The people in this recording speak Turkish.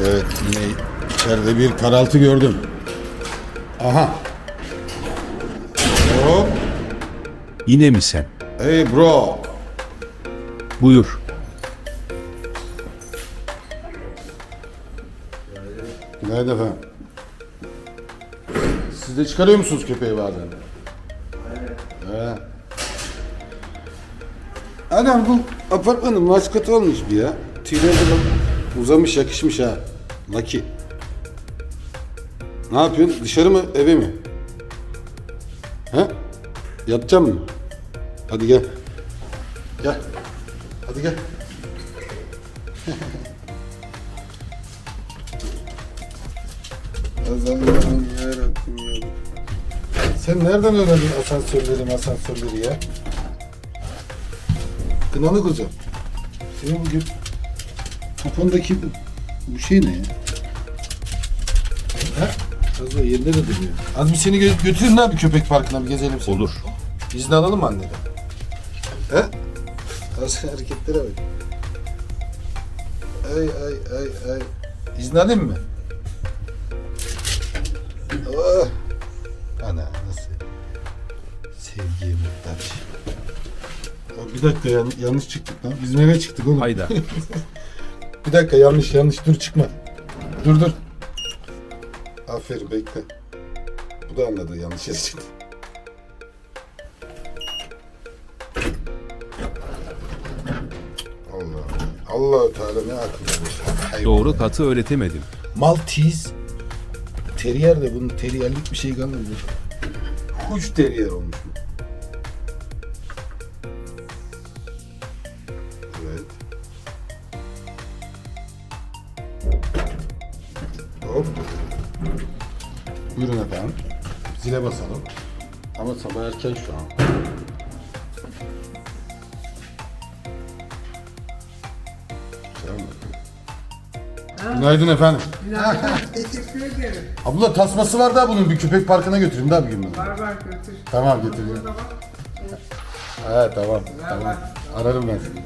Evet yine içeride bir karaltı gördüm. Aha. Hop. Yine mi sen? Hey bro. Buyur. Günaydın efendim. Siz de çıkarıyor musunuz köpeği bazen? Evet. Adam bu apartmanın maskotu olmuş bir ya. Tüyleri bak uzamış yakışmış ha. Lucky. Ne yapıyorsun? Dışarı mı eve mi? He? Yatacak mı? Hadi gel. Gel. Hadi gel. Allah'ım yarabbim ya. Sen nereden öğrendin asansörleri asansörleri ya? Kınalı kuzum. Senin bugün kafandaki bu, bu şey ne ya? Ha? Az da yerinde de duruyor. Az bir seni gö- götürün abi köpek parkına bir gezelim seni. Olur. İzni alalım mı anneden? He? Az hareketlere bak. Ay ay ay ay. İzni alayım mı? Oh. Ana nasıl? Sevgiye muhtaç. Bir dakika yan- yanlış çıktık lan. Bizim eve çıktık oğlum. Hayda. Bir dakika yanlış yanlış dur çıkma. Dur dur. Aferin bekle. Bu da anladı yanlış yere çıktı. Allah Allah Teala ne akıllı. Hayvan Doğru katı öğretemedim. Maltese Terrier de bunun teriyerlik bir şey kalmadı. Huş terrier olmuş bu. Hop. Buyurun efendim. Zile basalım. Ama sabah erken şu an. Günaydın efendim. Teşekkür ederim. Abla tasması var da bunun bir köpek parkına götüreyim daha bir gün bunu. Var var götür. Tamam getiriyorum. O zaman He tamam tamam. ver. Ararım ben seni.